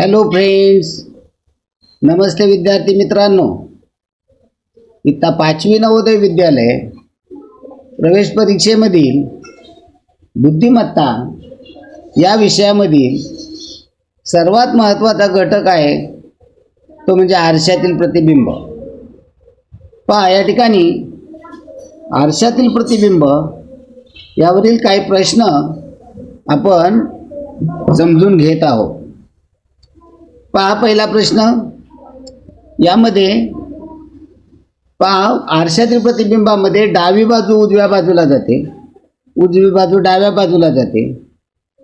Hello friends नमस्ते विद्यार्थी मित्रांनो. इत्ता पाचवी नवोदय विद्यालय प्रवेश परीक्षेमधील बुद्धिमत्ता या विषयामधील सर्वात महत्त्वाचा घटक आहे तो म्हणजे आरशातील प्रतिबिंब. पहा या ठिकाणी आरशातील प्रतिबिंब यावरील काही प्रश्न आपण समजून घेत आहोत. पहा पहिला प्रश्न. यामध्ये पहा आरशातील प्रतिबिंबामध्ये डावी बाजू उजव्या बाजूला जाते. उजवी बाजू डाव्या बाजूला जाते.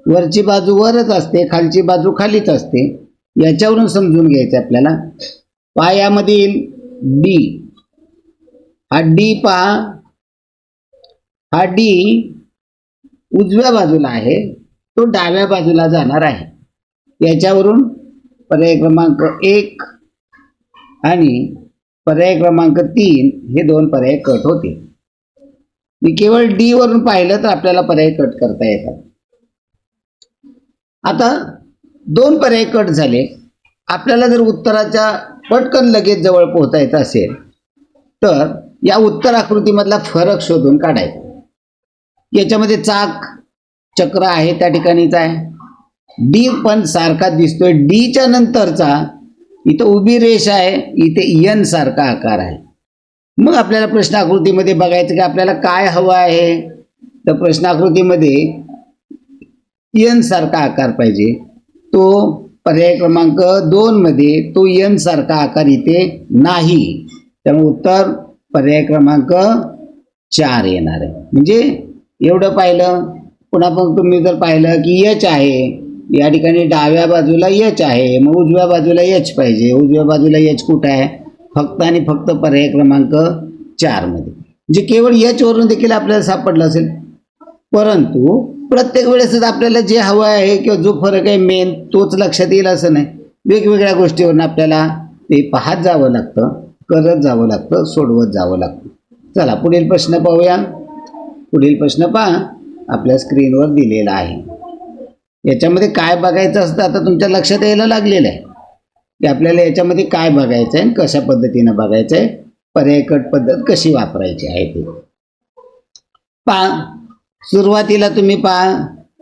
वरची बाजू वरच असते खालची बाजू खालीच असते. याच्यावरून समजून घ्यायचं आपल्याला. पहा यामधील डी हा डी पहा. हा डी उजव्या बाजूला आहे. तो डाव्या बाजूला जाणार आहे. याच्यावरून पर्याय क्रमांक एक आणि पर्याय क्रमांक तीन हे दोन पर्याय कट होते मी केवळ डी वरून पाहिलं तर आपल्याला पर्याय कट करता येतात. आता दोन पर्याय कट झाले. आपल्याला जर उत्तराच्या पटकन लगेच जवळ पोहोचायचं असेल तर या उत्तर आकृतीमधला फरक शोधून काढायचा. याच्यामध्ये चाक चक्र आहे त्या ठिकाणीच आहे. डी पण सारखा दिसतोय. डीच्या नंतरचा इथं उभी रेष आहे इथे यन सारखा आकार आहे. मग आपल्याला प्रश्नाकृतीमध्ये बघायचं की आपल्याला काय हवं आहे? तर प्रश्नाकृतीमध्ये यन सारखा आकार पाहिजे. तो पर्याय क्रमांक दोन मध्ये तो यन सारखा आकार इथे नाही. त्यामुळे उत्तर पर्याय क्रमांक चार येणार आहे. म्हणजे एवढं पाहिलं पुन्हा पण तुम्ही जर पाहिलं की यच आहे या ठिकाणी डाव्या बाजूला यच आहे. मग उजव्या बाजूला यच पाहिजे. उजव्या बाजूला यच कुठं आहे? फक्त आणि फक्त पर्याय क्रमांक चारमध्ये जे म्हणजे केवळ यचवरून देखील आपल्याला सापडलं असेल. परंतु प्रत्येक वेळेसच आपल्याला जे हवं आहे किंवा जो फरक आहे मेन तोच लक्षात येईल असं नाही. वेगवेगळ्या गोष्टीवरून आपल्याला ते पाहत जावं लागतं करत जावं लागतं सोडवत जावं लागतं. चला पुढील प्रश्न पाहूया. पुढील प्रश्न पहा. आपल्या स्क्रीनवर दिलेला आहे. याच्यामध्ये काय बघायचं असतं आता तुमच्या लक्षात यायला लागलेलं आहे. की आपल्याला याच्यामध्ये काय बघायचं आहे आणि कशा पद्धतीनं बघायचं आहे पर्यायकट पद्धत कशी वापरायची आहे ती. पहा सुरुवातीला तुम्ही पहा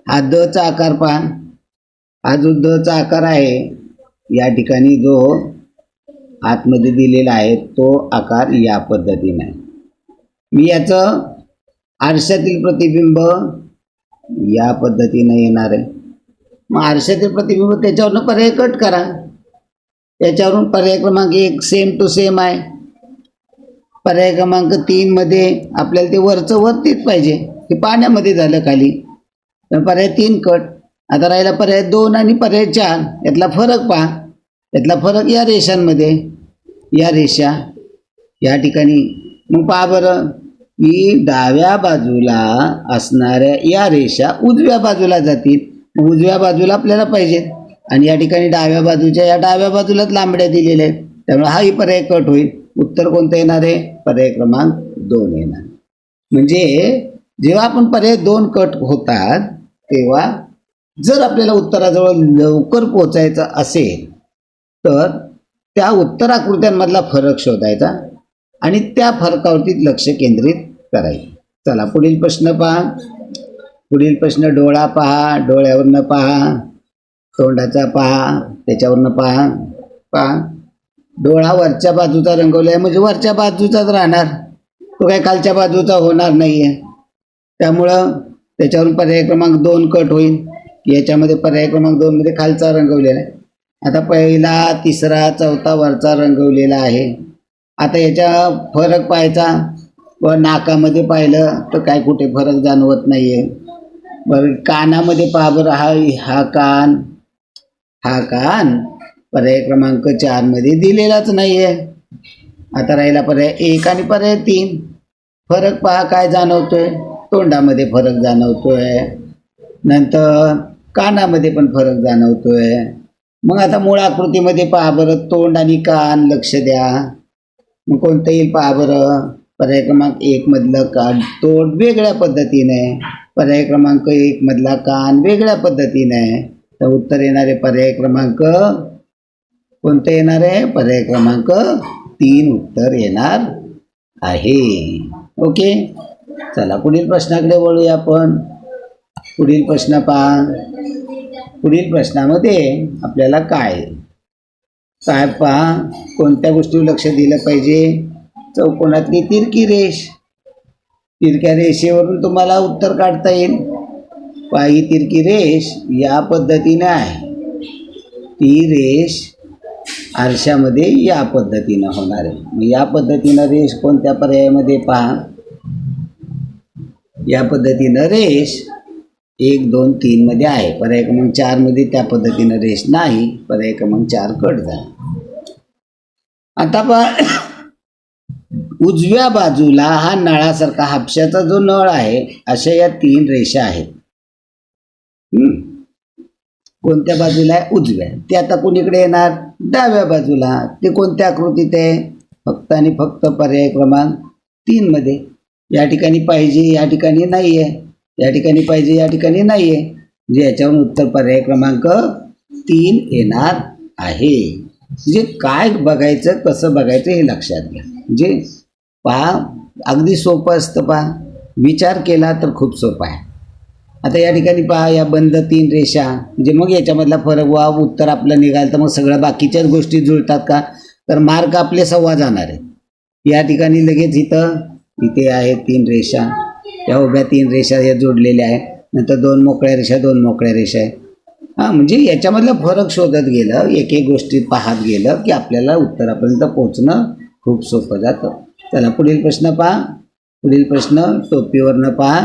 हा द चा आकार पहा हा जो द चा आकार आहे या ठिकाणी जो आतमध्ये दिलेला आहे तो आकार या पद्धतीने आहे. मी याचं आरशातील प्रतिबिंब या पद्धतीनं येणार आहे. मग आरशातील प्रतिबिंब त्याच्यावरनं पर्याय कट करा. त्याच्यावरून पर्याय क्रमांक एक सेम टू सेम आहे. पर्याय क्रमांक तीनमध्ये आपल्याला ते वरचं वरतीच पाहिजे. हे पाण्यामध्ये झालं खाली. पर्याय तीन कट. आता राहिला पर्याय दोन आणि पर्याय चार. यातला फरक पहा. यातला फरक या रेषांमध्ये. या रेषा या ठिकाणी. मग पहा बरं. की डाव्या बाजूला असणाऱ्या या रेषा उजव्या बाजूला जातील. उजव्या बाजूला आपल्याला पाहिजेत आणि या ठिकाणी डाव्या बाजूच्या या डाव्या बाजूलाच लांबड्या दिलेल्या आहेत. त्यामुळे हाही पर्याय कट होईल. उत्तर कोणतं येणार आहे? पर्याय क्रमांक दोन येणार. म्हणजे जेव्हा आपण पर्याय दोन कट होतात तेव्हा जर आपल्याला उत्तराजवळ लवकर पोचायचं असेल तर त्या उत्तराकृत्यांमधला फरक शोधायचा आणि त्या फरकावरती लक्ष केंद्रित करायचं. चला पुढील प्रश्न पहा. पुढील प्रश्न डोळा पहा डोळ्यावरनं पहा तोंडाचा पहा त्याच्यावरनं पहा पहा. डोळा वरच्या बाजूचा रंगवला आहे म्हणजे वरच्या बाजूचाच राहणार. तो काही खालच्या बाजूचा होणार नाही आहे त्यामुळं त्याच्यावरून पर्याय क्रमांक दोन कट होईल. याच्यामध्ये पर्याय क्रमांक दोनमध्ये खालचा रंगवलेला आहे. आता पहिला तिसरा चौथा वरचा रंगवलेला आहे. आता याच्या फरक पाहायचा. व नाकामध्ये पाहिलं तर काय कुठे फरक जाणवत नाही आहे बरं कानामध्ये पहा बरं हा हा कान हा कान पर्याय क्रमांक चारमध्ये दिलेलाच नाही आहे आता राहिला पर्याय एक आणि पर्याय तीन. फरक पहा काय जाणवतोय. तोंडामध्ये फरक जाणवतोय. नंतर कानामध्ये पण फरक जाणवतोय. मग आता मूळ आकृतीमध्ये पहा बरं तोंड आणि कान लक्ष द्या. मग कोणतं येईल पहा बरं. पर्याय क्रमांक एकमधलं कान तोंड वेगळ्या पद्धतीने. पर्याय क्रमांक एक मधला कान वेगळ्या पद्धतीने आहे. तर उत्तर येणार आहे पर्याय क्रमांक कोणतं येणार आहे? पर्याय क्रमांक तीन उत्तर येणार आहे. ओके? चला पुढील प्रश्नाकडे वळूया आपण. पुढील प्रश्न पहा. पुढील प्रश्नामध्ये आपल्याला काय? काय पहा कोणत्या गोष्टीवर लक्ष दिलं पाहिजे? चौकोनातली तिरकी रेष. तिरक्या रेषेवरून तुम्हाला उत्तर काढता येईल. पायी ही तिरकी रेष या पद्धतीने आहे. ती रेष आरशामध्ये या पद्धतीनं होणार आहे. मग या पद्धतीनं रेष कोणत्या पर्यायामध्ये पहा. या पद्धतीनं रेष एक दोन तीनमध्ये आहे. पर्याय क्रमांक चारमध्ये त्या पद्धतीनं रेष नाही. पर्याय क्रमांक चार कट झाला. आता पहा. उजव्या बाजूला हा नळासारखा हापशाचा जो नळ आहे अशा या तीन रेषा आहेत. कोणत्या बाजूला आहे? उजव्या. ते आता कोणीकडे येणार? डाव्या बाजूला. ते कोणत्या आकृतीत आहे? फक्त आणि फक्त पर्याय क्रमांक तीन मध्ये. या ठिकाणी पाहिजे या ठिकाणी नाही आहे या ठिकाणी पाहिजे या ठिकाणी नाही आहे म्हणजे याच्यावरून उत्तर पर्याय क्रमांक तीन येणार आहे. म्हणजे काय बघायचं कसं बघायचं हे लक्षात घ्या. म्हणजे पहा अगदी सोपं असतं पहा. विचार केला तर खूप सोपं आहे. आता या ठिकाणी पहा या बंद तीन रेषा. म्हणजे मग याच्यामधला फरक वा उत्तर आपलं निघाल तर मग सगळ्या बाकीच्याच गोष्टी जुळतात का? तर मार्क आपले सव्वा जाणार आहे या ठिकाणी लगेच इथं इथे आहे तीन रेषा. या उभ्या तीन रेषा या जोडलेल्या आहे नंतर दोन मोकळ्या रेषा दोन मोकळ्या रेषा आहे हां म्हणजे याच्यामधला फरक शोधत गेलं एक एक गोष्टी पाहत गेलं की आपल्याला उत्तरापर्यंत पोचणं खूप सोपं जातं. चला पुढील प्रश्न पहा. पुढील प्रश्न टोपीवरनं पहा.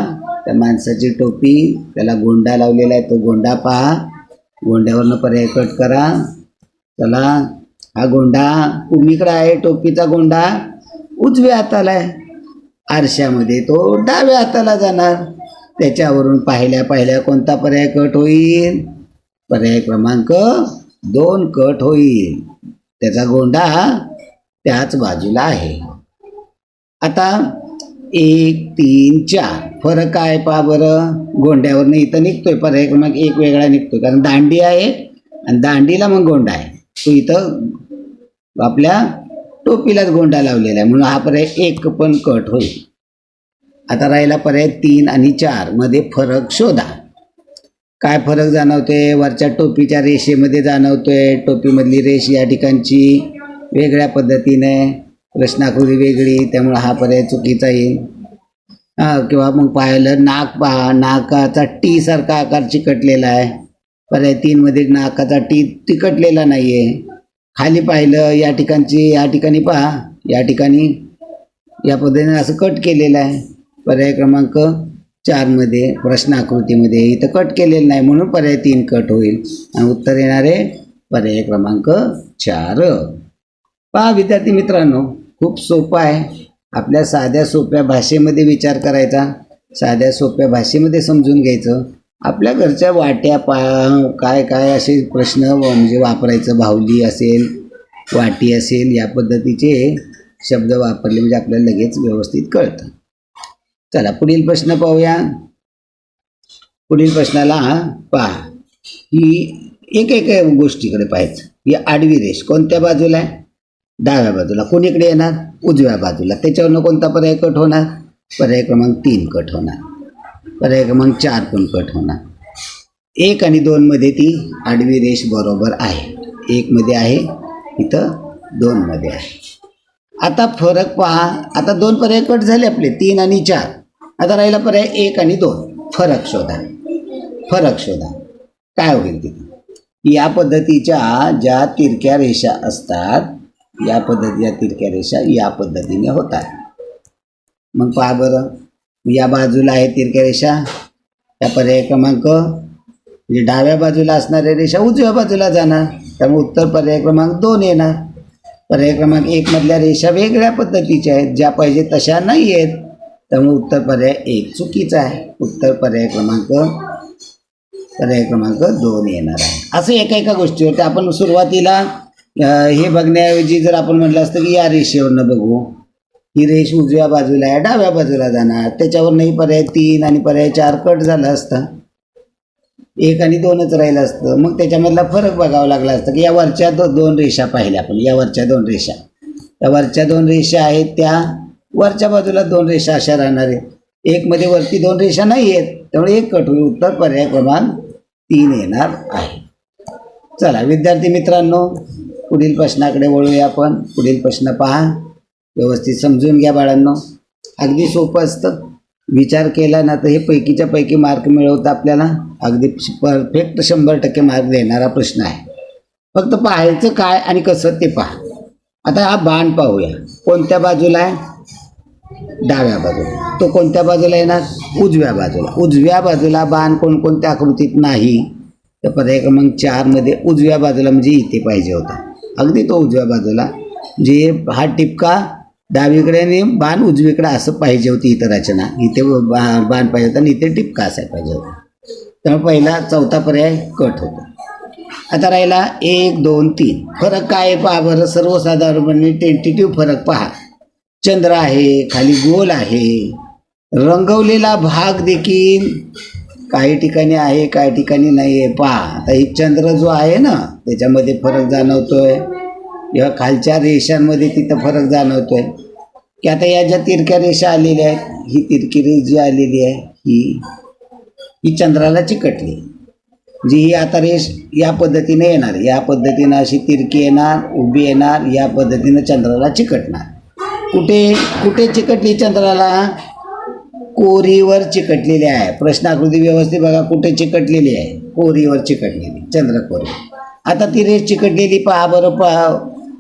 त्या माणसाची टोपी त्याला गोंडा लावलेला आहे तो गोंडा पहा. गोंड्यावरनं पर्याय कट करा. चला हा गोंडा उमीकडं आहे टोपीचा गोंडा. उजव्या हाताला आहे. आरशामध्ये तो डाव्या हाताला जाणार. त्याच्यावरून पाहिल्या पाहिल्या कोणता पर्याय कट होईल? पर्याय क्रमांक दोन कट होईल. त्याचा गोंडा त्याच बाजूला आहे. आता एक तीन चार. फरक काय पहा बरं. गोंड्यावरनं इथं निघतोय पर्याय क्रमांक एक वेगळा निघतोय. कारण दांडी आहे आणि दांडीला मग गोंडा आहे. तो इथं आपल्या टोपीलाच गोंडा लावलेला आहे. म्हणून हा पर्याय एक पण कट होईल. आता राहिला पर्याय तीन आणि चारमध्ये फरक शोधा. काय फरक जाणवतोय? वरच्या टोपीच्या रेषेमध्ये जाणवतोय. टोपीमधली रेष या ठिकाणची वेगळ्या पद्धतीने. प्रश्नाकृती वेगळी त्यामुळे हा पर्याय चुकीचा येईल. किंवा मग पाहिलं नाक पहा नाकाचा टी सारखा आकार चिकटलेला आहे. पर्याय तीनमध्ये नाकाचा टी तिकटलेला नाही आहे खाली पाहिलं या ठिकाणची या ठिकाणी पहा. या ठिकाणी या पद्धतीने असं कट केलेलं आहे. पर्याय क्रमांक चारमध्ये प्रश्नाकृतीमध्ये इथं कट केलेलं नाही म्हणून पर्याय तीन कट होईल. आणि उत्तर येणारे पर्याय क्रमांक चार. पहा विद्यार्थी मित्रांनो खूप सोपं आहे. आपल्या साध्या सोप्या भाषेमध्ये विचार करायचा साध्या सोप्या भाषेमध्ये समजून घ्यायचं. आपल्या घरच्या वाट्या पा काय काय असे प्रश्न म्हणजे वापरायचं भावली असेल वाटी असेल या पद्धतीचे शब्द वापरले म्हणजे आपल्याला लगेच व्यवस्थित कळतं. चला पुढील प्रश्न पाहूया. पुढील प्रश्नाला पहा. ही एक एक गोष्टीकडे पाहायचं. ही आडवी रेष कोणत्या बाजूला आहे? डाव्या बाजूला. कोणीकडे येणार? उजव्या बाजूला. त्याच्यावरनं कोणता पर्याय कट होणार? पर्याय क्रमांक तीन कट होणार. पर्याय क्रमांक चार पण कट होणार. एक आणि दोनमध्ये ती आडवी रेष बरोबर आहे. एकमध्ये आहे इथं दोनमध्ये आहे. आता फरक पहा. आता दोन पर्याय कट झाले आपले. तीन आणि चार. आता राहिला पर्याय एक आणि दोन. फरक शोधा. फरक शोधा. काय होईल तिथं? या पद्धतीच्या ज्या तिरक्या रेषा असतात या पद्धतीच्या तिरक्या रेषा या पद्धतीने होतात मग पहा बरं या बाजूला आहे तिरक्या रेषा या पर्याय क्रमांक म्हणजे डाव्या बाजूला असणाऱ्या रेषा उजव्या बाजूला जाणार त्यामुळे उत्तर पर्याय क्रमांक दोन येणार. पर्याय क्रमांक एकमधल्या रेषा वेगळ्या पद्धतीच्या आहेत ज्या पाहिजे तशा नाही आहेत त्यामुळे उत्तर पर्याय एक चुकीचा आहे. उत्तर पर्याय क्रमांक पर्याय क्रमांक दोन येणार आहे. असं एका एका गोष्टीवरती आपण सुरुवातीला हे बघण्याऐवजी जर आपण म्हटलं असतं की या रेषेवरनं बघू ही रेष उजव्या बाजूला आहे डाव्या बाजूला जाणार. त्याच्यावरनंही पर्याय तीन आणि पर्याय चार कट झाला असता. एक आणि दोनच राहिलं असतं. मग त्याच्यामधला फरक बघावा लागला असतं की या वरच्या दो दोन रेषा पाहिल्या आपण. या वरच्या दोन रेषा. या वरच्या दोन रेषा आहेत त्या वरच्या बाजूला दोन रेषा अशा राहणार आहेत. एकमध्ये वरती दोन रेषा नाही आहेत त्यामुळे एक कट होईल. उत्तर पर्याय क्रमांक तीन येणार आहे. चला विद्यार्थी मित्रांनो पुढील प्रश्नाकडे वळूया आपण. पुढील प्रश्न पहा. व्यवस्थित समजून घ्या बाळांनो. अगदी सोपं असतं. विचार केला ना तर हे पैकीच्या पैकी मार्क मिळवता आपल्याला. अगदी परफेक्ट शंभर टक्के मार्क देणारा प्रश्न आहे. फक्त पाहायचं काय आणि कसं ते पहा. आता हा बाण पाहूया. कोणत्या बाजूला आहे? डाव्या बाजूला. तो कोणत्या बाजूला येणार? उजव्या बाजूला. उजव्या बाजूला बाण कोणकोणत्या आकृतीत नाही. तर पर्याय क्रमांक चारमध्ये उजव्या बाजूला म्हणजे इथे पाहिजे होता. अगदी तो उजव्या बाजूला. जे हा टिपका डावीकडे आणि बाण उजवीकडे असं पाहिजे होती इथं रचना. इथे बा- बाण पाहिजे होता आणि इथे टिपका असायला पाहिजे होता. त्यामुळे पहिला चौथा पर्याय कट होतो. आता राहिला एक दोन तीन. फरक काय आहे पहा बरं. सर्वसाधारणपणे टेंटेटिव्ह फरक पहा. चंद्र आहे खाली गोल आहे. रंगवलेला भाग देखील काही ठिकाणी आहे काही ठिकाणी नाही आहे पहा आता ही चंद्र जो आहे ना त्याच्यामध्ये फरक जाणवतोय. किंवा खालच्या रेषांमध्ये तिथं फरक जाणवतोय. की आता या ज्या तिरक्या रेषा आलेल्या आहेत ही तिरकी रेष जी आलेली आहे ही ही चंद्राला चिकटली. जी ही आता रेष या पद्धतीने येणार. या पद्धतीनं अशी तिरकी येणार उभी येणार या पद्धतीनं चंद्राला चिकटणार. कुठे कुठे चिकटली चंद्राला? कोरीवर चिकटलेली आहे. प्रश्नाकृती व्यवस्थित बघा कुठे चिकटलेली आहे. कोरीवर चिकटलेली चंद्रकोरी. आता ती रेष चिकटलेली पहा बरं पहा.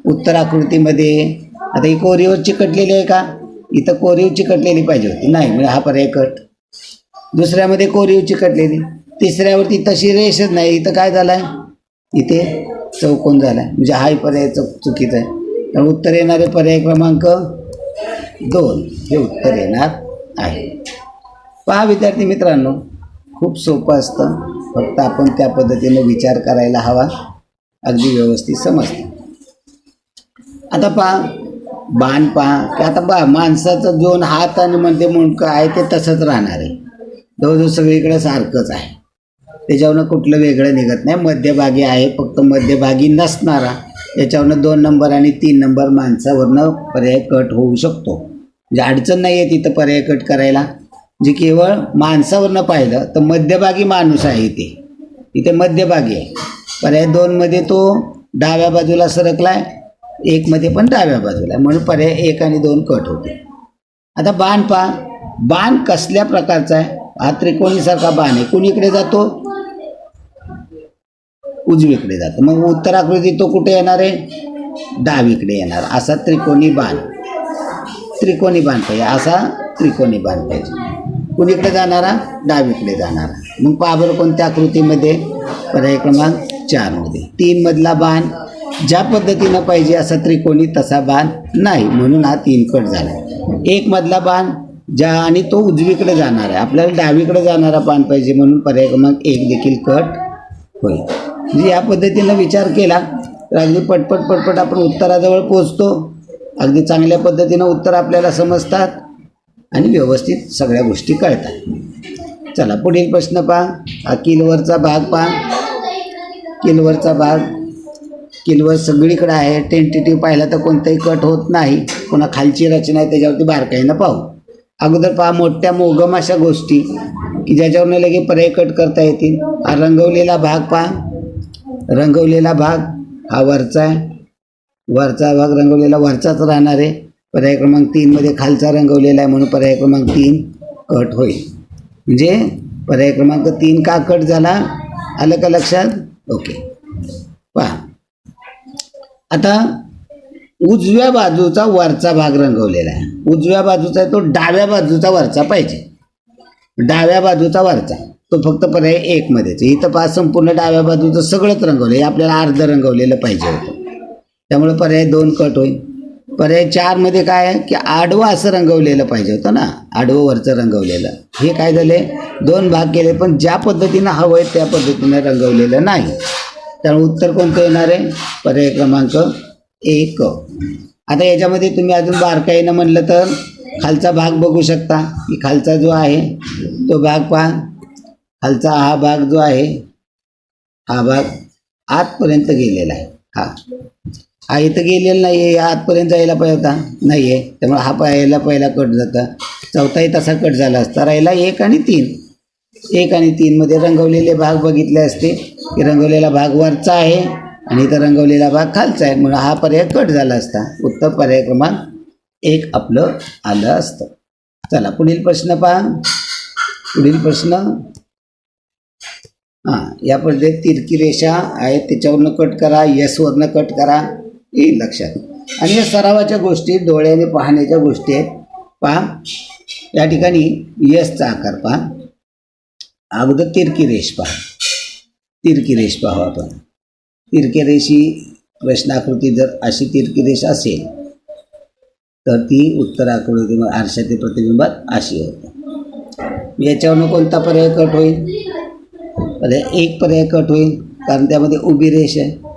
उत्तराकृतीमध्ये. आता ही कोरीवर चिकटलेली आहे का? इथं कोरीव चिकटलेली पाहिजे होती. नाही म्हणजे हा पर्याय कट. दुसऱ्यामध्ये कोरीव चिकटलेली. तिसऱ्यावरती तशी रेषच नाही. इथं काय झालं आहे इथे चौकोन झाला आहे म्हणजे हा पर्याय चुक चुकीचा आहे. तर उत्तर येणारे पर्याय क्रमांक दोन. हे उत्तर येणार आहे. पहा विद्यार्थी मित्रांनो खूप सोपं असतं. फक्त आपण त्या पद्धतीनं विचार करायला हवा. अगदी व्यवस्थित समजतं. आता पहा बाण पहा. की आता बा माणसाचं दोन हात आणि म्हणते मुंडकं आहे ते तसंच राहणार आहे. जवळजवळ सगळीकडे सारखंच आहे. त्याच्यावरनं कुठलं वेगळं निघत नाही. मध्यभागी आहे फक्त मध्यभागी नसणारा. याच्यावरनं दोन नंबर आणि तीन नंबर माणसावरनं पर्याय कट होऊ शकतो. म्हणजे अडचण नाही आहे तिथं पर्याय कट करायला. जे केवळ माणसावरनं पाहिलं तर मध्यभागी माणूस आहे इथे इथे मध्यभागी आहे. पर्याय दोनमध्ये तो डाव्या बाजूला सरकला आहे एकमध्ये पण डाव्या बाजूला आहे. म्हणून पर्याय एक आणि दोन कट होते. आता बाण पहा. बाण कसल्या प्रकारचा आहे? हा त्रिकोणीसारखा बाण आहे. कुणीकडे जातो? उजवीकडे जातो. मग उत्तराकृती तो कुठे येणार आहे? डावीकडे येणार. असा त्रिकोणी बाण. त्रिकोणी बाण पाहिजे असा त्रिकोणी बाण पाहिजे कुणीकडे जाणारा? डावीकडे जाणारा. मग पाबर कोणत्या आकृतीमध्ये? पर्याय क्रमांक चारमध्ये तीन मधला बाण ज्या पद्धतीनं पाहिजे असा त्रिकोणी तसा बाण नाही. म्हणून हा तीन कट झाला. एक मधला बाण ज्या आणि तो उजवीकडे जाणार आहे. आपल्याला डावीकडे जाणारा बाण पाहिजे म्हणून पर्याय क्रमांक एक देखील कट होईल. म्हणजे या पद्धतीनं विचार केला तर अगदी पटपट पटपट आपण उत्तराजवळ पोचतो अगदी चांगल्या पद्धतीनं उत्तर आपल्याला समजतात आणि व्यवस्थित सगळ्या गोष्टी कळतात. चला पुढील प्रश्न पहा. हा किलवरचा भाग पहा. किलवरचा भाग किलवर सगळीकडे आहे. टेंटेटिव्ह पाहिला तर कोणताही कट होत नाही. पुन्हा खालची रचना आहे त्याच्यावरती बारकाईनं पाहू. अगोदर पहा मोठ्या मोगम अशा गोष्टी की ज्याच्यावरनं लगे पर्याय कट करता येतील. हा रंगवलेला भाग पहा. रंगवलेला भाग हा वरचा आहे. वरचा भाग रंगवलेला वरचाच राहणार आहे. पर्याय क्रमांक तीनमध्ये खालचा रंगवलेला आहे म्हणून पर्याय क्रमांक तीन कट होईल. म्हणजे पर्याय क्रमांक तीन का कट झाला? आलं का लक्षात? ओके. पहा. आता उजव्या बाजूचा वरचा भाग रंगवलेला आहे. उजव्या बाजूचा आहे तो डाव्या बाजूचा वरचा पाहिजे. डाव्या बाजूचा वरचा. तो फक्त पर्याय एकमध्येच इथं पहा संपूर्ण डाव्या बाजूचं सगळंच रंगवलं हे आपल्याला अर्ध रंगवलेलं पाहिजे होतं. त्यामुळे पर्याय दोन कट होईल. पर्याय चारमध्ये काय आहे की आडवं असं रंगवलेलं पाहिजे होतं ना. आडवं वरचं रंगवलेलं. हे काय झाले? दोन भाग केले पण ज्या पद्धतीनं हवं आहे त्या पद्धतीनं रंगवलेलं नाही. त्यामुळे उत्तर कोणतं येणार आहे? पर्याय क्रमांक एक. आता याच्यामध्ये तुम्ही अजून बारकाईनं म्हणलं तर खालचा भाग बघू शकता. की खालचा जो आहे तो भाग पहा. खालचा हा भाग जो आहे हा भाग आतपर्यंत गेलेला आहे. हा. हा इथं गेलेला नाही आहे आतपर्यंत जायला पाहिजे होता. नाही आहे त्यामुळे हा पायाला पहिला कट जाता चौथाही तसा कट झाला असता. राहिला एक आणि तीन. एक आणि तीनमध्ये रंगवलेले भाग बघितले असते. की रंगवलेला भाग वरचा आहे आणि इथं रंगवलेला भाग खालचा आहे. म्हणून हा पर्याय कट झाला असता. उत्तर पर्याय क्रमांक एक आपलं आलं असतं. चला पुढील प्रश्न पहा. पुढील प्रश्न. हां या पद्धतीत तिरकी रेषा आहेत. त्याच्यावरनं कट करा. यसवरनं कट करा. येईल लक्षात. आणि या सरावाच्या गोष्टी डोळ्याने पाहण्याच्या गोष्टी आहेत. पहा या ठिकाणी यसचा आकार पहा. अगोदर तिरकी रेष पहा. तिरकी रेष पाहू आपण. तिरकी रेष ही प्रश्नाकृती जर अशी तिरकी रेष असेल तर ती उत्तर आकृती आरशातील प्रतिबिंबात अशी होते. याच्यावरनं कोणता पर्याय कट होईल? पर्याय एक पर्याय कट होईल कारण त्यामध्ये उभी रेष आहे.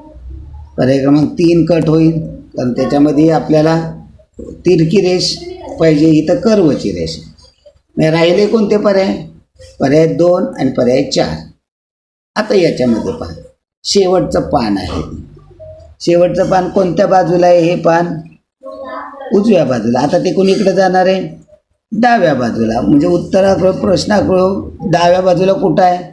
पर्याय क्रमांक तीन कट होईल. कारण त्याच्यामध्ये आपल्याला तिरकी रेष पाहिजे इथं कर्वची रेष. नाही राहिले कोणते पर्याय? पर्याय दोन आणि पर्याय चार. आता याच्यामध्ये पहा. शेवटचं पान आहे. शेवटचं पान कोणत्या बाजूला आहे हे पान? उजव्या बाजूला. आता ते कोणीकडे जाणार आहे? डाव्या बाजूला. म्हणजे उत्तराकडं प्रश्नाकडं डाव्या बाजूला कुठं आहे?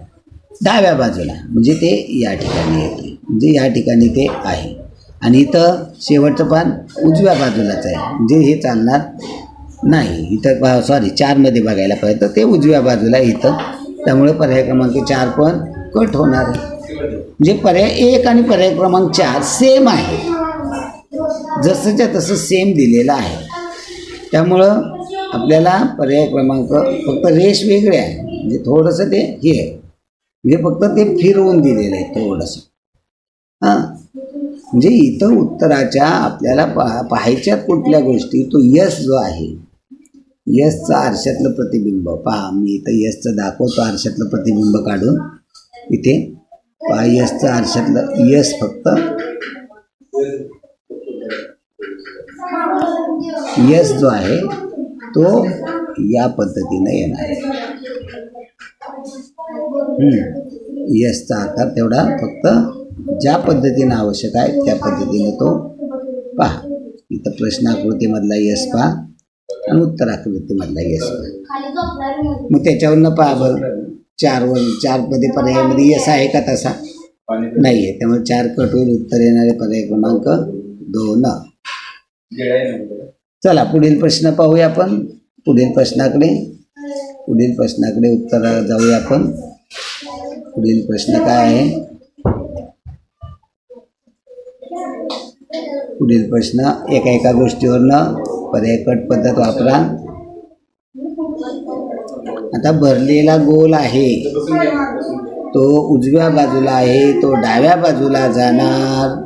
डाव्या बाजूला. म्हणजे ते या ठिकाणी येते जे या ठिकाणी ते आहे. आणि इथं शेवटचं पान उजव्या बाजूलाच आहे. म्हणजे हे चालणार नाही. इथं सॉरी चारमध्ये बघायला पाहिजे तर ते उजव्या बाजूला इथं. त्यामुळे पर्याय क्रमांक चार पण कट होणार आहे. म्हणजे पर्याय एक आणि पर्याय क्रमांक चार सेम आहे. जसंच्या तसं सेम दिलेलं आहे. त्यामुळं आपल्याला पर्याय क्रमांक फक्त रेष वेगळे आहे. म्हणजे थोडंसं ते हे आहे. म्हणजे फक्त ते फिरवून दिलेलं आहे थोडंसं. हां. म्हणजे इथं उत्तराच्या आपल्याला पहा पाहायच्यात कुठल्या गोष्टी तो यश जो आहे यशचं आरशातलं प्रतिबिंब. पहा मी इथं यशचं दाखवतो आरशातलं प्रतिबिंब काढून. इथे पहा यशचं आरशातलं यश फक्त. यश जो आहे तो या पद्धतीनं येणार आहे. यशचा आकार तेवढा फक्त ज्या पद्धतीनं आवश्यक आहे त्या पद्धतीने तो पहा. इथं प्रश्नाकृतीमधला यश पहा आणि उत्तराकृतीमधला यश पहा. मग त्याच्यावरनं पहा बरं. चारवर चारमध्ये पर्यायामध्ये यस आहे का तसा? नाही आहे. त्यामुळे चार कट होईल उत्तर येणारे पर्याय क्रमांक दोन. चला पुढील प्रश्न पाहूया आपण. पुढील प्रश्नाकडे. पुढील प्रश्नाकडे उत्तर जाऊया आपण. पुढील प्रश्न काय आहे? पुढील प्रश्न एका एका गोष्टीवरनं पर्याय कट पद्धत वापरा. आता भरलेला गोल आहे. तो उजव्या बाजूला आहे तो डाव्या बाजूला जाणार.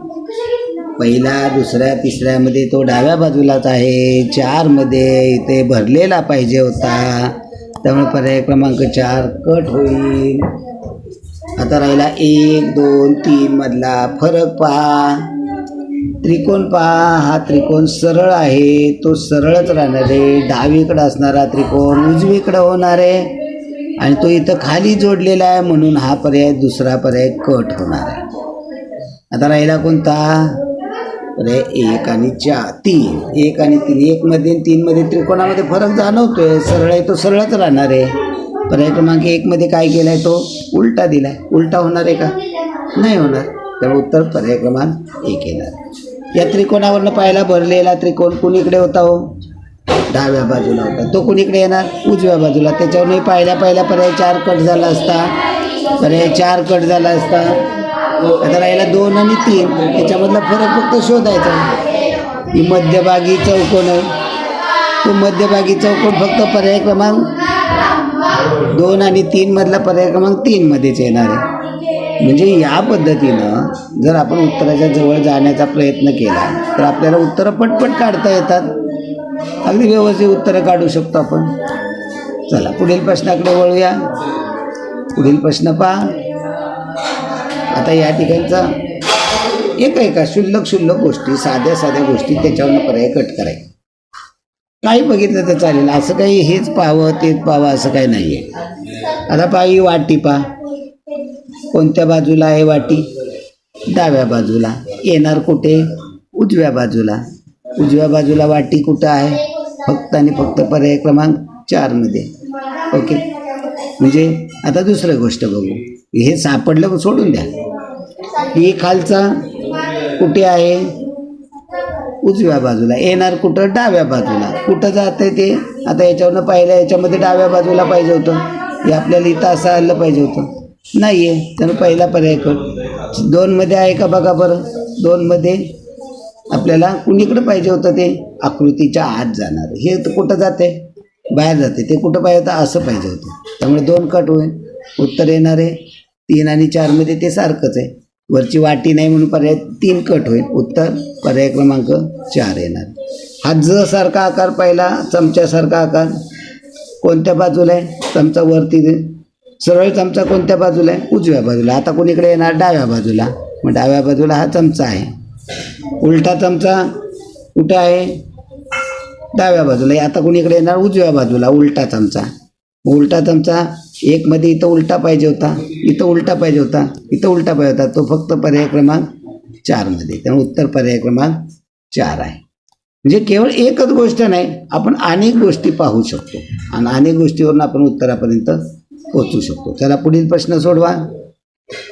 पहिला दुसऱ्या तिसऱ्यामध्ये तो डाव्या बाजूलाच आहे. चारमध्ये इथे भरलेला पाहिजे होता. त्यामुळे पर्याय क्रमांक चार कट होईल. आता राहिला एक दोन तीनमधला फरक पहा. त्रिकोण पहा हा त्रिकोण सरळ आहे. तो सरळच राहणार आहे. डावीकडं असणारा त्रिकोण उजवीकडं होणार आहे. आणि तो इथं खाली जोडलेला आहे म्हणून हा पर्याय दुसरा पर्याय कट होणार आहे. आता राहिला कोणता? पर्याय एक आणि चार. तीन. एक आणि तीन. एकमध्ये आणि तीनमध्ये त्रिकोणामध्ये फरक जाणवतोय. सरळ आहे तो सरळच राहणार आहे. पर्याय क्रमांक एकमध्ये काय केला आहे तो? उलटा दिला आहे उलटा होणार आहे का? नाही होणार. त्यामुळे उत्तर पर्याय क्रमांक एक येणार या त्रिकोणावरनं पाहायला भरलेला त्रिकोण कुणीकडे होता हो? डाव्या बाजूला होता. तो कुणीकडे येणार? उजव्या बाजूला. त्याच्यावरही पाहिल्या पाहिल्या पर्याय चार कट झाला असता. पर्याय चार कट झाला असता. आता राहिला दोन आणि तीन. त्याच्यामधला फरक फक्त शोधायचा. ही मध्यभागी चौकोन. आहे तो मध्यभागी चौकोन फक्त पर्याय क्रमांक दोन आणि तीनमधला पर्याय क्रमांक तीनमध्येच येणार आहे. म्हणजे या पद्धतीनं जर आपण उत्तराच्या जवळ जाण्याचा प्रयत्न केला तर आपल्याला उत्तरं पटपट काढता येतात. अगदी व्यवस्थित उत्तरं काढू शकतो आपण. चला पुढील प्रश्नाकडे वळूया. पुढील प्रश्न पहा. आता या ठिकाणचा एक एका शुल्लक शुल्लक गोष्टी साध्या साध्या गोष्टी त्याच्यावरनं पर्याय कट करायचे काही बघितलं तर चालेल. असं काही हेच पाहावं तेच पाहावं असं काही नाही आहे आता पाहा ही वाटी पहा कोणत्या बाजूला आहे वाटी? डाव्या बाजूला. येणार कुठे? उजव्या बाजूला. उजव्या बाजूला वाटी कुठं आहे? फक्त आणि फक्त पर्याय क्रमांक चारमध्ये ओके? म्हणजे आता दुसरं गोष्ट बघू. हे सापडलं सोडून द्या. ही खालचा कुठे आहे? उजव्या बाजूला. येणार कुठं? डाव्या बाजूला. कुठं जाते ते? आता याच्यावरनं पाहिलं याच्यामध्ये डाव्या बाजूला पाहिजे होतं. हे आपल्याला इथं असं आलं पाहिजे होतं. नाही आहे तर पहिला पर्याय कर दोनमध्ये आहे का बघा बरं. दोनमध्ये आपल्याला कुणीकडे पाहिजे होतं ते? आकृतीच्या आत जाणार. हे तर कुठं जाते? बाहेर जाते. ते कुठं पाहिजे होतं? असं पाहिजे होतं. त्यामुळे दोन कट होईल. उत्तर येणार आहे. तीन आणि चारमध्ये ते सारखंच आहे. वरची वाटी नाही म्हणून पर्याय तीन कट होईल. उत्तर पर्याय क्रमांक चार येणार. हा ज सारखा आकार पहिला चमच्यासारखा आकार. कोणत्या बाजूला आहे? चमचा वरती सरळ चमचा कोणत्या बाजूला आहे? उजव्या बाजूला. आता कोणीकडे येणार? डाव्या बाजूला. मग डाव्या बाजूला हा चमचा आहे. उलटा चमचा कुठं आहे? डाव्या बाजूला. आता कोणीकडे येणार? उजव्या बाजूला. उलटा चमचा. उलटा चमचा एकमध्ये इथं उलटा पाहिजे होता. इथं उलटा पाहिजे होता. इथं उलटा पाहिजे होता. तो फक्त पर्याय क्रमांक चारमध्ये त्यामुळे उत्तर पर्याय क्रमांक चार आहे. म्हणजे केवळ एकच गोष्ट नाही आपण अनेक गोष्टी पाहू शकतो. आणि अनेक गोष्टीवरून आपण उत्तरापर्यंत पोचू शकतो. चला पुढील प्रश्न सोडवा.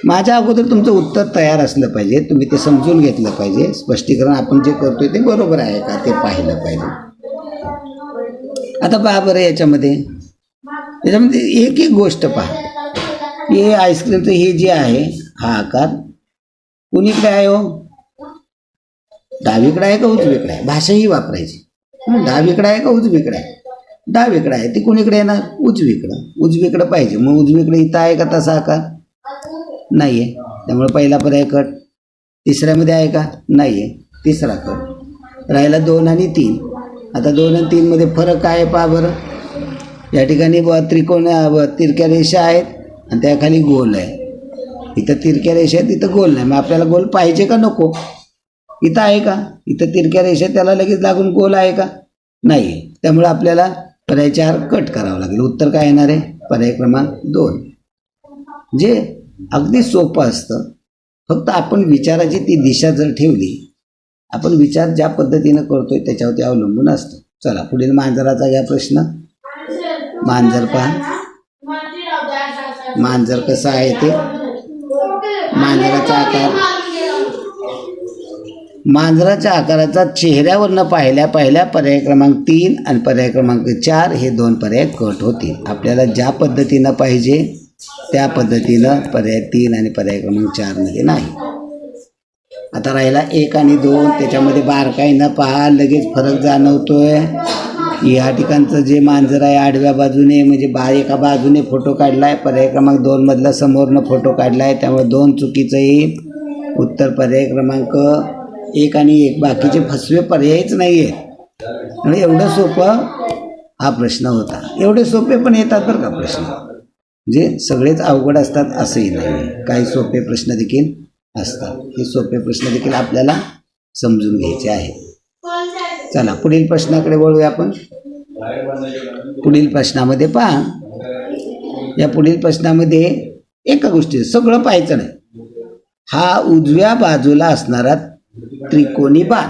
माझ्या अगोदर तुमचं उत्तर तयार असलं पाहिजे. तुम्ही ते समजून घेतलं पाहिजे. स्पष्टीकरण आपण जे करतोय ते बरोबर आहे का ते पाहिलं पाहिजे. आता पहा बरं याच्यामध्ये. याच्यामध्ये एक एक गोष्ट पहा. हे आईस्क्रीमचं हे जे आहे हा आकार कुणीकडे आहे हो? डावीकडे आहे का उजवीकडे आहे? भाषा ही वापरायची डावीकडे आहे का उजवीकडे आहे? डावीकडं आहे ती कोणीकडे येणार? उजवीकडं. उजवीकडं पाहिजे. मग उजवीकडे इथं आहे का तसा आकार? नाही आहे त्यामुळे पहिला पर्याय कट. तिसऱ्यामध्ये आहे का? नाही आहे तिसरा कट. राहिला दोन आणि तीन. आता दोन आणि तीनमध्ये फरक काय आहे पहा बरं. या ठिकाणी ब त्रिकोण तिरक्या रेषा आहेत आणि त्याखाली गोल आहे. इथं तिरक्या रेषा आहेत तिथं गोल नाही. मग आपल्याला गोल पाहिजे का नको? इथं आहे का? इथं तिरक्या रेषा त्याला लगेच लागून गोल आहे का? नाही आहे त्यामुळे आपल्याला पर्याय चार कट करावं लागेल. उत्तर काय येणार आहे? पर्याय क्रमांक दोन. जे अगदी सोपं असतं फक्त आपण विचाराची ती दिशा जर ठेवली आपण विचार ज्या पद्धतीनं करतोय त्याच्यावरती अवलंबून असतं. चला पुढील मांजराचा घ्या प्रश्न. मांजर पहा. मांजर कसं आहे ते? मांजराचा आकार. मांजराच्या आकाराचा चेहऱ्यावरनं पाहिल्या पहिल्या पर्याय क्रमांक तीन आणि पर्याय क्रमांक चार हे दोन पर्याय कट होतील. आपल्याला ज्या पद्धतीनं पाहिजे त्या पद्धतीनं पर्याय तीन आणि पर्याय क्रमांक चारमध्ये नाही. आता राहिला एक आणि दोन. त्याच्यामध्ये बारकाईनं पहा लगेच फरक जाणवतोय. या ठिकाणचं जे मांजर आहे आडव्या बाजूने म्हणजे बा एका बाजूने फोटो काढला आहे पर्याय क्रमांक दोनमधला समोरनं फोटो काढला आहे त्यामुळे दोन चुकीचं येईल उत्तर पर्याय क्रमांक एक आणि एक. बाकीचे फसवे पर्यायच नाही आहेत आणि एवढं सोपं हा प्रश्न होता. एवढे सोपे पण येतात बरं का प्रश्न. म्हणजे सगळेच अवघड असतात असंही नाही. काही सोपे प्रश्न देखील असतात. हे सोपे प्रश्न देखील आपल्याला समजून घ्यायचे आहेत. चला पुढील प्रश्नाकडे वळूया आपण. पुढील प्रश्नामध्ये पहा. या पुढील प्रश्नामध्ये एका गोष्टी सगळं पाहायचं नाही. हा उजव्या बाजूला असणारा त्रिकोणी बाण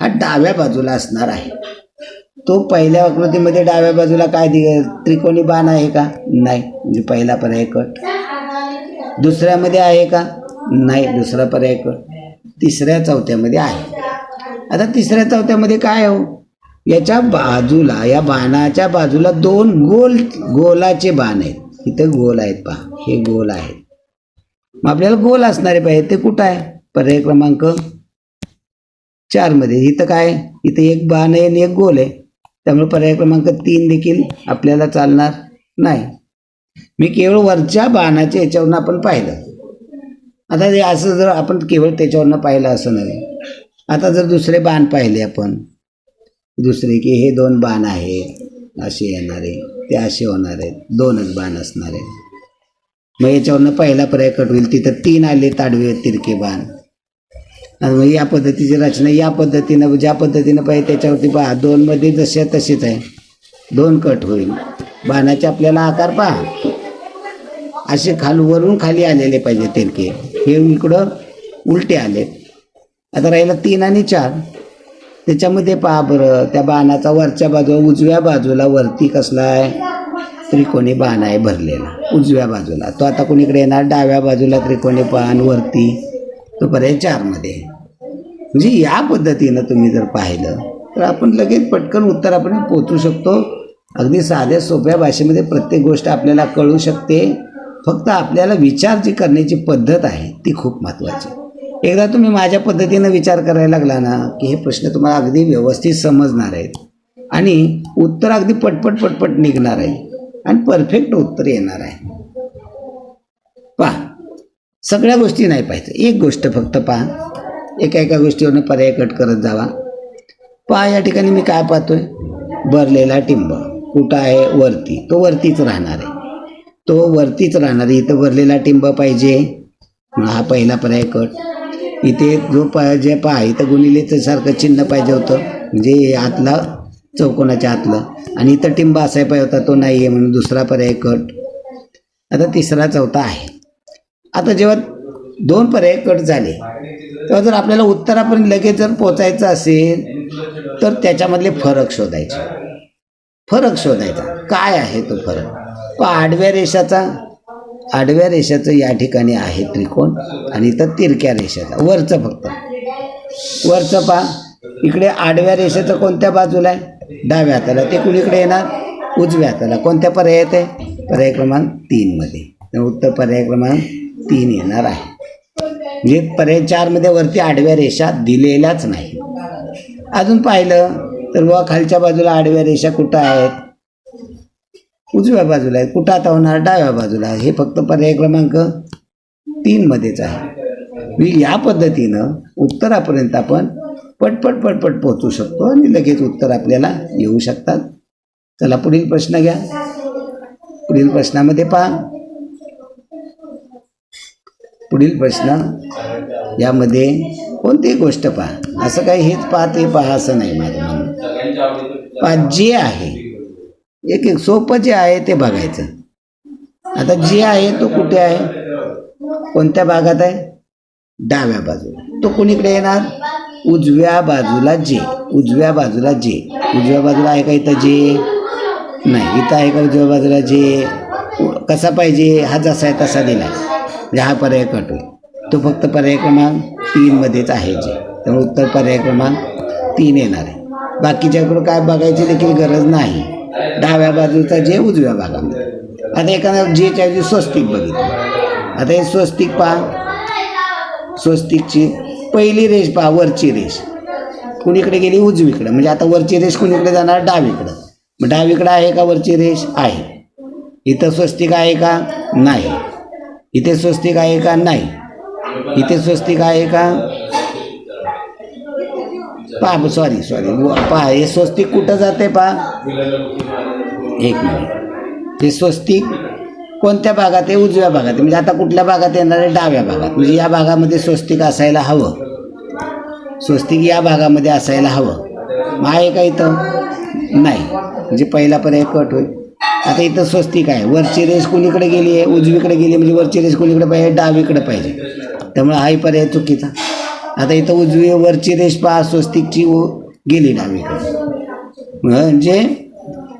हा डाव्या बाजूला असणार आहे. तो पहिल्या आकृतीमध्ये डाव्या बाजूला काय दि त्रिकोणी बाण आहे का? नाही. म्हणजे पहिला पर्याय कट. दुसऱ्यामध्ये आहे का? नाही. दुसरा पर्याय कट. तिसऱ्या चौथ्यामध्ये आहे. आता तिसऱ्या चौथ्यामध्ये काय हो? याच्या बाजूला या बाणाच्या बाजूला दोन गोल गोलाचे बाण आहेत. इथे गोल आहेत पहा. हे गोल आहेत. मग आपल्याला गोल असणारे पाहिजे ते कुठं आहे? पर्याय क्रमांक चारमध्ये इथं काय? इथं एक बाण आहे आणि एक गोल आहे. त्यामुळे पर्याय क्रमांक तीन देखील आपल्याला चालणार नाही. मी केवळ वरच्या बाणाच्या याच्यावरनं आपण पाहिलं. आता हे असं जर आपण केवळ त्याच्यावरनं पाहिलं असं नाही. आता जर दुसरे बाण पाहिले आपण. दुसरे की हे दोन बाण आहेत. असे येणारे ते असे होणार आहेत. दोनच बाण असणार आहेत. मग याच्यावरनं पहिला पर्याय कट होईल. तिथं तीन आले ताडवे तिरके बाण या पद्धतीची रचना या पद्धतीनं ज्या पद्धतीनं पाहिजे त्याच्यावरती पहा. दोनमध्ये जसे तसेच आहे. दोन कट होईल. बाणाचे आपल्याला आकार पहा. असे खाल वरून खाली आलेले पाहिजे तेलके. हे इकडं उलटे आले आता राहिलं तीन आणि चार. त्याच्यामध्ये पहा बरं त्या बाणाचा वरच्या बाजू उजव्या बाजूला वरती कसला आहे? त्रिकोणी बाण आहे भरलेला. उजव्या बाजूला. तो आता कोणीकडे येणार? डाव्या बाजूला त्रिकोणी बाण वरती. तो पर्याय चारमध्ये. म्हणजे या पद्धतीनं तुम्ही जर पाहिलं तर आपण लगेच पटकन उत्तरापर्यंत पोचू शकतो. अगदी साध्या सोप्या भाषेमध्ये प्रत्येक गोष्ट आपल्याला कळू शकते. फक्त आपल्याला विचार जी करण्याची पद्धत आहे ती खूप महत्त्वाची एकदा तुम्ही माझ्या पद्धतीनं विचार करायला लागला ना की हे प्रश्न तुम्हाला अगदी व्यवस्थित समजणार आहेत. आणि उत्तर अगदी पटपट पटपट निघणार आहे. आणि परफेक्ट उत्तर येणार आहे. पहा सगळ्या गोष्टी नाही पाहिजे एक गोष्ट फक्त पहा. एका एका गोष्टीवरनं पर्याय कट करत जावा. पहा या ठिकाणी मी काय पाहतोय? भरलेला टिंब. कुठं आहे? वरती. तो वरतीच राहणार आहे. तो वरतीच राहणार आहे. इथं भरलेला टिंब पाहिजे. हा पहिला पर्याय कट. इथे जो पाहिजे जे पहा इथं गुणिलेचं सारखं चिन्ह पाहिजे होतं. म्हणजे आतला चौकोनाच्या आतलं. आणि इथं टिंब असाय पाहिजे होता. तो नाही आहे म्हणून दुसरा पर्याय कट. आता तिसरा चौथा आहे. आता जेव्हा दोन पर्याय कट झाले. तेव्हा जर आपल्याला उत्तरापर्यंत लगेच जर पोचायचं असेल तर त्याच्यामधले फरक शोधायचे. फरक शोधायचा. काय आहे तो फरक? पहा आडव्या रेषाचा आडव्या रेषाचं या ठिकाणी आहे त्रिकोण आणि इथं तिरक्या रेषाचा. वरचं फक्त. वरचं पहा. इकडे आडव्या रेषेचं कोणत्या बाजूला आहे? डाव्या हाताला. ते कुणीकडे येणार. उजव्या हाताला. कोणत्या पर्यायात आहे? पर्याय क्रमांक तीनमध्ये तर उत्तर पर्याय क्रमांक तीन येणार आहे. म्हणजे पर्याय चारमध्ये वरती आडव्या रेषा दिलेल्याच नाही. अजून पाहिलं तर व खालच्या बाजूला आडव्या रेषा कुठं आहेत? उजव्या बाजूला आहेत. कुठं आता होणार? डाव्या बाजूला. हे फक्त पर्याय क्रमांक तीनमध्येच आहे. मी या पद्धतीनं उत्तरापर्यंत आपण पटपट पटपट पोहोचू शकतो आणि लगेच उत्तर आपल्याला येऊ शकतात. चला पुढील प्रश्न घ्या. पुढील प्रश्नामध्ये पहा. पुढील प्रश्न यामध्ये कोणतीही गोष्ट पहा. असं काही हेच पहा ते पहा असं नाही माझं म्हणणं. पहा जे आहे एक एक सोपं जे आहे ते बघायचं. आता जे आहे तो कुठे आहे? कोणत्या भागात आहे? डाव्या बाजूला. तो कुणीकडे येणार? उजव्या बाजूला जे. उजव्या बाजूला जे. उजव्या बाजूला आहे का इथं जे? नाही इथं आहे का उजव्या बाजूला जे? कसा पाहिजे? हा जसा आहे तसा दिला म्हणजे हा पर्याय कट. होईल तो फक्त पर्याय क्रमांक तीनमध्येच आहे जे. त्यामुळे उत्तर पर्याय क्रमांक तीन येणार आहे. बाकीच्याकडं काय बघायची देखील गरज नाही. डाव्या बाजूचा जे उजव्या भागामध्ये. आता एखाद्या जेच्या ऐवजी स्वस्तिक बघितलं. आता हे स्वस्तिक पहा. स्वस्तिकची पहिली रेष पहा वरची रेष. कुणीकडे गेली? उजवीकडे. म्हणजे आता वरची रेष कुणीकडे जाणार? डावीकडं. मग डावीकडं आहे का वरची रेष? आहे. इथं स्वस्तिक आहे का? नाही. इथे स्वस्तिक आहे का? नाही. इथे स्वस्तिक आहे का? पहा सॉरी सॉरी पहा हे स्वस्तिक कुठं जाते पहा? एक मिनिट हे स्वस्तिक कोणत्या भागात? आहे उजव्या भागात. म्हणजे आता कुठल्या भागात येणार आहे? डाव्या भागात. म्हणजे या भागामध्ये स्वस्तिक असायला हवं? स्वस्तिक या भागामध्ये असायला हवं. मग आहे का इथं? नाही. म्हणजे पहिला पर्याय कट होईल. आता इथं स्वस्तिक आहे. वरची रेस कोणीकडे गेली आहे? उजवीकडे गेली म्हणजे वरची रेस कोणीकडे पाहिजे? डावीकडे पाहिजे. त्यामुळे हाही पर्याय चुकीचा. आता इथं उजवी वरची रेष पहा स्वस्तिकची व गेली डावीकडे. म्हणजे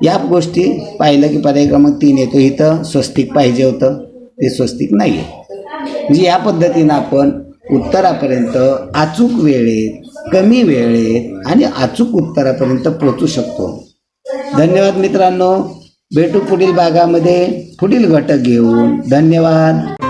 या गोष्टी पाहिलं की पर्याय क्रमांक तीन येतो. इथं स्वस्तिक पाहिजे होतं. ते स्वस्तिक नाही आहे म्हणजे या पद्धतीनं आपण उत्तरापर्यंत अचूक वेळेत कमी वेळेत आणि अचूक उत्तरापर्यंत पोचू शकतो. धन्यवाद मित्रांनो. भेटू पुढील भागामध्ये पुढील घटक घेऊन. धन्यवाद.